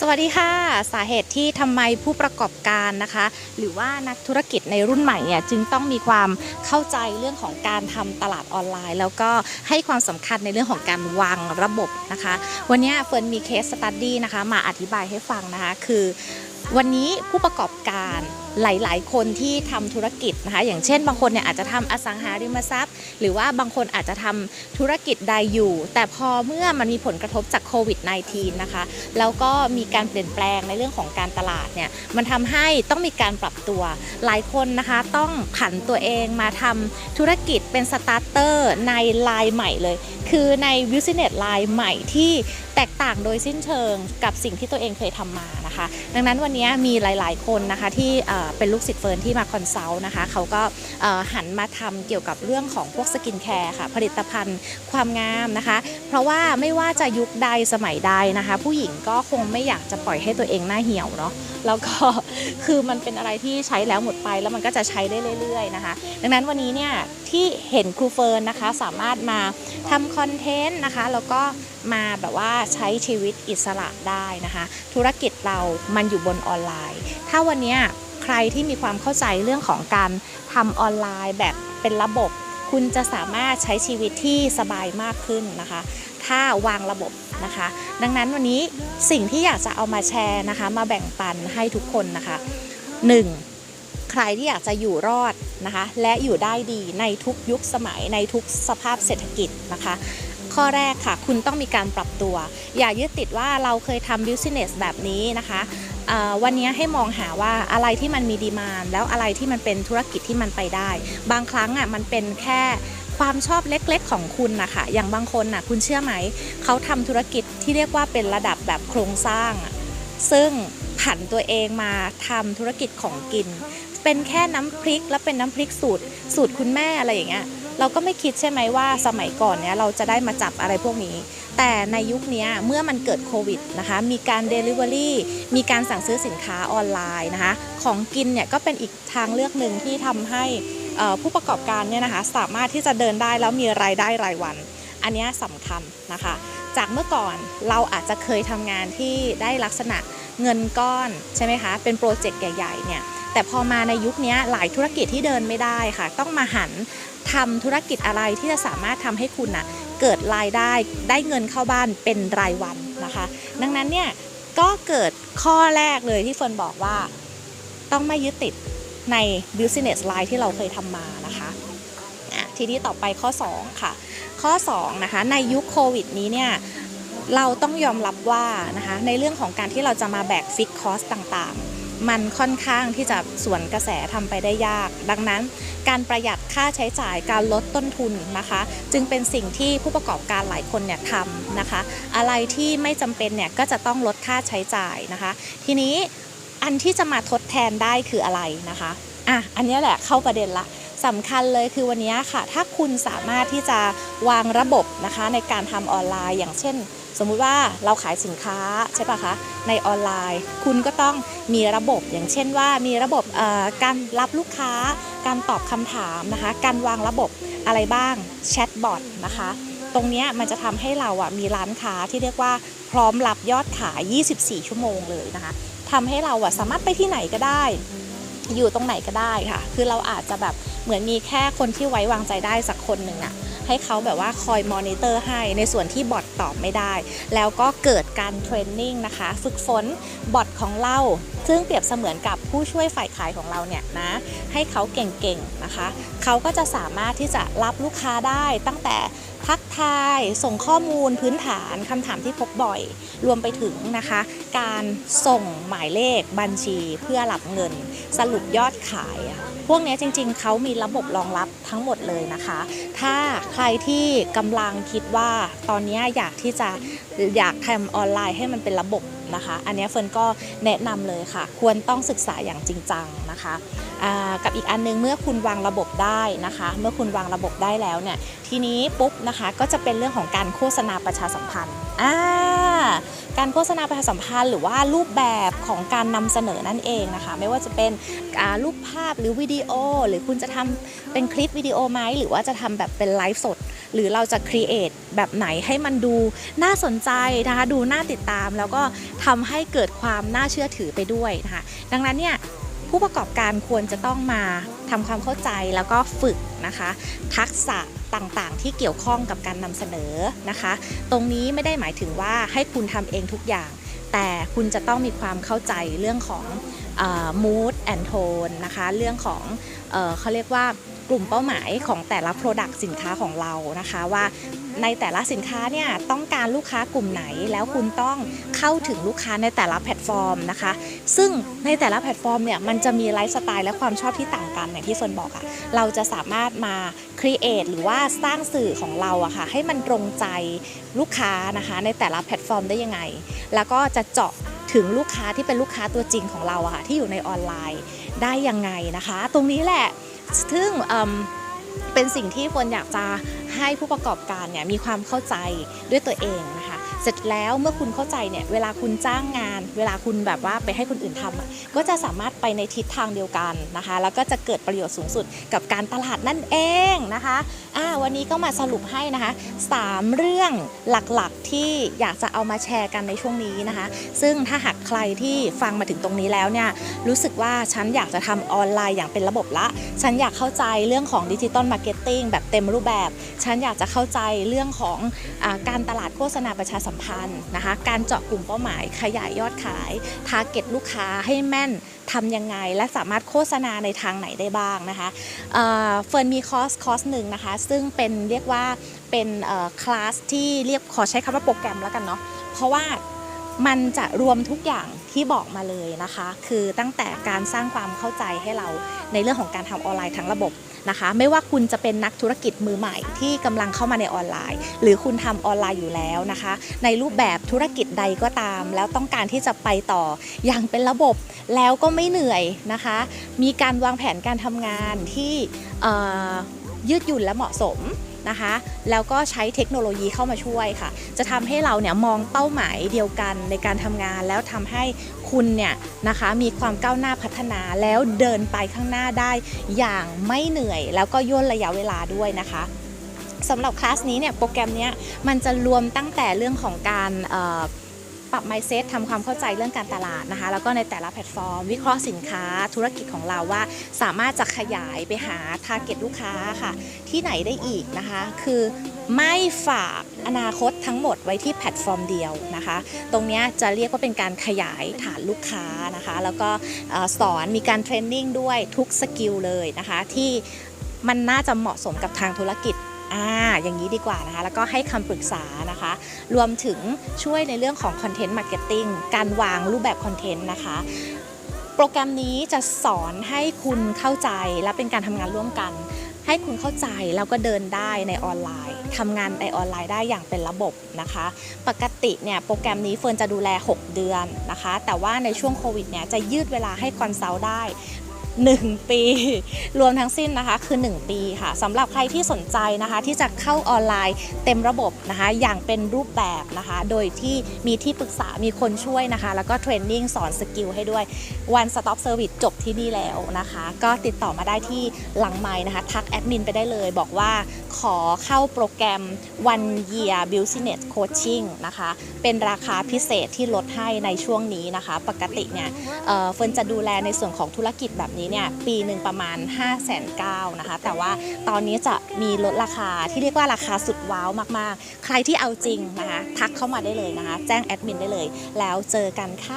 สวัสดีค่ะ สาเหตุที่ทำไมผู้ประกอบการนะคะ หรือว่านักธุรกิจในรุ่นใหม่เนี่ยจึงต้องมีความเข้าใจเรื่องของการทำตลาดออนไลน์ แล้วก็ให้ความสำคัญในเรื่องของการวางระบบนะคะ วันนี้เฟิร์นมีเคสสตัดดี้นะคะ มาอธิบายให้ฟังนะคะ คือ วันนี้ผู้ประกอบการหลาย ๆ คนที่ทำธุรกิจนะคะ อย่างเช่น บางคนเนี่ยอาจจะทำอสังหาริมทรัพย์ หรือว่าบางคนอาจจะทำธุรกิจใดอยู่ แต่พอเมื่อมันมีผลกระทบจากโควิด -19 นะคะ แล้วก็มีการเปลี่ยนแปลงในเรื่องของการตลาดเนี่ย มันทำให้ต้องมีการปรับตัว หลายคนนะคะต้องผันตัวเองมาทำธุรกิจเป็นสตาร์เตอร์ในไลน์ใหม่เลย คือใน business line ใหม่ที่แตกต่างโดยสิ้นเชิงกับสิ่งที่ตัวเองเคยทำมานะคะ ดังนั้นวันนี้มีหลาย ๆ คนนะคะที่เป็นลูกศิษย์เฟิร์นที่มาคอนซัลท์นะคะเขาก็หันมาทำเกี่ยวกับเรื่องของพวกสกินแคร์ค่ะ ผลิตภัณฑ์ความงามนะคะ เพราะว่าไม่ว่าจะยุคใดสมัยใดนะคะ ผู้หญิงก็คงไม่อยากจะปล่อยให้ตัวเองหน้าเหี่ยวเนาะ แล้วก็คือมันเป็นอะไรที่ใช้แล้วหมดไป แล้วมันก็จะใช้ได้เรื่อยๆนะคะ ดังนั้นวันนี้เนี่ยที่เห็นครูเฟิร์นนะคะสามารถมาทำคอนเทนต์นะคะแล้วก็มาแบบว่าใช้ชีวิตอิสระได้นะคะ ธุรกิจเรามันอยู่บนออนไลน์ ถ้าวันนี้ใครที่มีความเข้าใจเรื่องของการทำออนไลน์แบบเป็นระบบ คุณจะสามารถใช้ชีวิตที่สบายมากขึ้นนะคะ ถ้าวางระบบนะคะ ดังนั้นวันนี้สิ่งที่อยากจะเอามาแชร์นะคะ มาแบ่งปันให้ทุกคนนะคะ 1. ใครที่อยากจะอยู่รอดนะคะ และอยู่ได้ดีในทุกยุคสมัยในทุกสภาพเศรษฐกิจนะคะข้อแรกค่ะ คุณต้องมีการปรับตัว อย่ายึดติดว่าเราเคยทำ business แบบนี้นะคะวันนี้ให้มองหาว่าอะไรที่มันมีดีมานแล้วอะไรที่มันเป็นธุรกิจที่มันไปได้ บางครั้งอะมันเป็นแค่ ความชอบเล็กๆของคุณนะคะอย่างบางคนน่ะคุณเชื่อไหม เขาทำธุรกิจที่เรียกว่าเป็นระดับแบบโครงสร้าง ซึ่งผันตัวเองมาทำธุรกิจของกิน เป็นแค่น้ำพริก และเป็นน้ำพริกสูตร สูตรคุณแม่อะไรอย่างเงี้ยเราก็ไม่คิดใช่ไหมว่าสมัยก่อนเนี้ยเราจะได้มาจับอะไรพวกนี้ แต่ในยุคนี้เมื่อมันเกิดโควิดนะคะมีการ Delivery มีการสั่งซื้อสินค้าออนไลน์นะคะของกินเนี่ยก็เป็นอีกทางเลือกหนึ่งที่ทำให้ ผู้ประกอบการเนี่ยนะคะสามารถที่จะเดินได้แล้วมีรายได้รายวัน อันนี้สำคัญนะคะ จากเมื่อก่อนเราอาจจะเคยทำงานที่ได้ลักษณะเงินก้อนใช่ไหมคะเป็นโปรเจกต์ใหญ่ๆเนี่ยแต่พอมาในยุคนี้หลายธุรกิจที่เดินไม่ได้ค่ะ ต้องมาหันทำธุรกิจอะไรที่จะสามารถทำให้คุณน่ะเกิดรายได้ได้เงินเข้าบ้านเป็นรายวันนะคะ ดังนั้นเนี่ยก็เกิดข้อแรกเลยที่เฟิร์นบอกว่า ต้องไม่ยึดติด ใน business line ที่เราเคยทำมานะคะทีนี้ต่อไปข้อ 2 ค่ะ ข้อ 2 นะคะ ในยุคโควิดนี้เนี่ยเราต้องยอมรับว่านะคะในเรื่องของการที่เราจะมาแบกฟิกคอสต่างๆ มันค่อนข้างที่จะสวนกระแสทำไปได้ยาก ดังนั้นการประหยัดค่าใช้จ่ายการลดต้นทุนนะคะ จึงเป็นสิ่งที่ผู้ประกอบการหลายคนเนี่ยทำนะคะ อะไรที่ไม่จำเป็นเนี่ยก็จะต้องลดค่าใช้จ่ายนะคะ ทีนี้ อันที่จะมาทดแทนได้คืออะไรนะคะอะอันนี้แหละเข้าประเด็นละสำคัญเลยคือวันนี้ค่ะ ถ้าคุณสามารถที่จะวางระบบนะคะในการทำออนไลน์ อย่างเช่น สมมุติว่าเราขายสินค้าใช่ปะคะในออนไลน์ คุณก็ต้องมีระบบ อย่างเช่นว่ามีระบบการรับลูกค้า การตอบคำถามนะคะ การวางระบบอะไรบ้างแชทบอทนะคะตรงนี้มันจะทำให้เราอะมีร้านค้าที่เรียกว่าพร้อมรับยอดขาย 24 ชั่วโมงเลยนะคะ ทำให้เราอะสามารถไปที่ไหนก็ได้ อยู่ตรงไหนก็ได้ค่ะ คือเราอาจจะแบบเหมือนมีแค่คนที่ไว้วางใจได้สักคนหนึ่งอะให้เขาแบบว่าคอยมอนิเตอร์ให้ในส่วนที่บอทตอบไม่ได้ แล้วก็เกิดการเทรนนิ่งนะคะ ฝึกฝนบอทของเรา ซึ่งเปรียบเสมือนกับผู้ช่วยฝ่ายขายของเราเนี่ยนะ ให้เขาเก่งๆนะคะ เขาก็จะสามารถที่จะรับลูกค้าได้ตั้งแต่ ทักทาย ส่งข้อมูลพื้นฐานคำถามที่พบบ่อย รวมไปถึงนะคะ การส่งหมายเลขบัญชีเพื่อรับเงิน สรุปยอดขาย พวกนี้จริงๆ เขามีระบบรองรับทั้งหมดเลยนะคะ ถ้าใครที่กำลังคิดว่าตอนนี้อยากที่จะอยากทำออนไลน์ให้มันเป็นระบบ นะคะ อันนี้เฟิร์นก็แนะนำเลยค่ะ ควรต้องศึกษาอย่างจริงจังนะคะกับอีกอันนึงเมื่อคุณวางระบบได้นะคะ เมื่อคุณวางระบบได้แล้วเนี่ยทีนี้ปุ๊บนะคะก็จะเป็นเรื่องของการโฆษณาประชาสัมพันธ์การโฆษณาประชาสัมพันธ์ หรือว่ารูปแบบของการนำเสนอนั่นเองนะคะ ไม่ว่าจะเป็นรูปภาพหรือวิดีโอ หรือคุณจะทำเป็นคลิปวิดีโอไหมหรือว่าจะทำแบบเป็นไลฟ์สด หรือเราจะครีเอทแบบไหนให้มันดูน่าสนใจนะคะดูน่าติดตาม แล้วก็ทำให้เกิดความน่าเชื่อถือไปด้วยนะคะดังนั้นเนี่ยผู้ประกอบการควรจะต้องมาทำความเข้าใจแล้วก็ฝึกนะคะ ทักษะต่างๆ ที่เกี่ยวข้องกับการนำเสนอนะคะ ตรงนี้ไม่ได้หมายถึงว่าให้คุณทำเองทุกอย่าง แต่คุณจะต้องมีความเข้าใจเรื่องของ mood and tone นะคะ เรื่องของเออเขาเรียกว่า กลุ่มเป้าหมายของแต่ละ Product สินค้าของเรานะคะว่าในแต่ละสินค้าเนี่ยต้องการลูกค้ากลุ่มไหน แล้วคุณต้องเข้าถึงลูกค้าในแต่ละแพลตฟอร์มนะคะ ซึ่งในแต่ละแพลตฟอร์มเนี่ยมันจะมีไลฟ์สไตล์และความชอบที่ต่างกันอย่างที่เฟิร์นบอกอะเราจะสามารถมาครีเอทหรือว่าสร้างสื่อของเราอะค่ะให้มันตรงใจลูกค้านะคะในแต่ละแพลตฟอร์มได้ยังไง แล้วก็จะเจาะถึงลูกค้าที่เป็นลูกค้าตัวจริงของเราอะค่ะที่อยู่ในออนไลน์ได้ยังไงนะคะ ตรงนี้แหละ ซึ่งเป็นสิ่งที่เฟิร์นอยากจะให้ผู้ประกอบการเนี่ยมีความเข้าใจด้วยตัวเองนะ เสร็จแล้วเมื่อคุณเข้าใจเนี่ยเวลาคุณจ้างงาน เวลาคุณแบบว่าไปให้คนอื่นทำอะก็จะสามารถไปในทิศทางเดียวกันนะคะ แล้วก็จะเกิดประโยชน์สูงสุดกับการตลาดนั่นเองนะคะอ่าวันนี้ก็มาสรุปให้นะคะสามเรื่องหลักๆที่อยากจะเอามาแชร์กันในช่วงนี้นะคะ ซึ่งถ้าหากใครที่ฟังมาถึงตรงนี้แล้วเนี่ยรู้สึกว่าฉันอยากจะทำออนไลน์อย่างเป็นระบบละ ฉันอยากเข้าใจเรื่องของดิจิตอลมาร์เก็ตติ้งแบบเต็มรูปแบบ ฉันอยากจะเข้าใจเรื่องของอการตลาดโฆษณาประชาสัมพันธ์นะคะ การเจาะกลุ่มเป้าหมายขยายยอดขาย ทาร์เก็ตลูกค้าให้แม่นทำยังไง และสามารถโฆษณาในทางไหนได้บ้างนะคะเฟิร์นมีคอร์สคอร์สหนึ่งนะคะ ซึ่งเป็นเรียกว่าเป็นคลาสที่เรียกขอใช้คำว่าโปรแกรมแล้วกันเนาะเพราะว่ามันจะรวมทุกอย่างที่บอกมาเลยนะคะ คือตั้งแต่การสร้างความเข้าใจให้เราในเรื่องของการทำออนไลน์ทั้งระบบ นะคะ ไม่ว่าคุณจะเป็นนักธุรกิจมือใหม่ที่กำลังเข้ามาในออนไลน์ หรือคุณทำออนไลน์อยู่แล้วนะคะ ในรูปแบบธุรกิจใดก็ตาม แล้วต้องการที่จะไปต่ออย่างเป็นระบบแล้วก็ไม่เหนื่อยนะคะ มีการวางแผนการทำงานที่ยืดหยุ่นและเหมาะสม นะคะ แล้วก็ใช้เทคโนโลยีเข้ามาช่วยค่ะ จะทำให้เราเนี่ยมองเป้าหมายเดียวกันในการทำงาน แล้วทำให้คุณเนี่ยนะคะมีความก้าวหน้าพัฒนาแล้วเดินไปข้างหน้าได้อย่างไม่เหนื่อย แล้วก็ย่นระยะเวลาด้วยนะคะสำหรับคลาสนี้เนี่ยโปรแกรมเนี้ยมันจะรวมตั้งแต่เรื่องของการ ปรับ mindset ทำความเข้าใจเรื่องการตลาดนะคะ แล้วก็ในแต่ละแพลตฟอร์ม วิเคราะห์สินค้าธุรกิจของเราว่า สามารถจะขยายไปหา t a r g e t ลูกค้าค่ะ ที่ไหนได้อีกนะคะ คือไม่ฝากอนาคตทั้งหมดไว้ที่แพลตฟอร์มเดียวนะคะ ตรงนี้จะเรียกว่าเป็นการขยายฐานลูกค้านะคะ แล้วก็สอนมีการเทรนนิ่งด้วยทุกสกิลเลยนะคะ ที่มันน่าจะเหมาะสมกับทางธุรกิจ อ่าอย่างนี้ดีกว่านะคะ แล้วก็ให้คำปรึกษานะคะ รวมถึงช่วยในเรื่องของคอนเทนต์มาร์เก็ตติ้งการวางรูปแบบคอนเทนต์นะคะโปรแกรมนี้จะสอนให้คุณเข้าใจและเป็นการทำงานร่วมกัน ให้คุณเข้าใจแล้วก็เดินได้ในออนไลน์ทำงานในออนไลน์ได้อย่างเป็นระบบนะคะ ปกติเนี่ยโปรแกรมนี้เฟิร์นจะดูแล 6 เดือนนะคะ แต่ว่าในช่วงโควิดเนี่ยจะยืดเวลาให้คอนซัลท์ได้ 1 ปี รวมทั้งสิ้นนะคะคือ 1 ปีค่ะสำหรับใครที่สนใจนะคะ ที่จะเข้าออนไลน์เต็มระบบนะคะ อย่างเป็นรูปแบบนะคะ โดยที่มีที่ปรึกษามีคนช่วยนะคะ แล้วก็เทรนนิ่งสอนสกิลให้ด้วย One Stop Service จบที่นี่แล้วนะคะ ก็ติดต่อมาได้ที่หลังไม้นะคะ ทักแอดมินไปได้เลย บอกว่าขอเข้าโปรแกรม One Year Business Coaching นะคะ เป็นราคาพิเศษที่ลดให้ในช่วงนี้นะคะ ปกติเนี่ยเฟิร์นจะดูแลในส่วนของธุรกิจแบบนี้นี้เนี่ยปีหนึ่งประมาณ 5 9 0 0 0นะคะ แต่ว่าตอนนี้จะมีลดราคาที่เรียกว่าราคาสุดว้าวมากๆ ใครที่เอาจริงนะคะ ทักเข้ามาได้เลยนะคะ แจ้งแอดมินได้เลย แล้วเจอกันค่ะ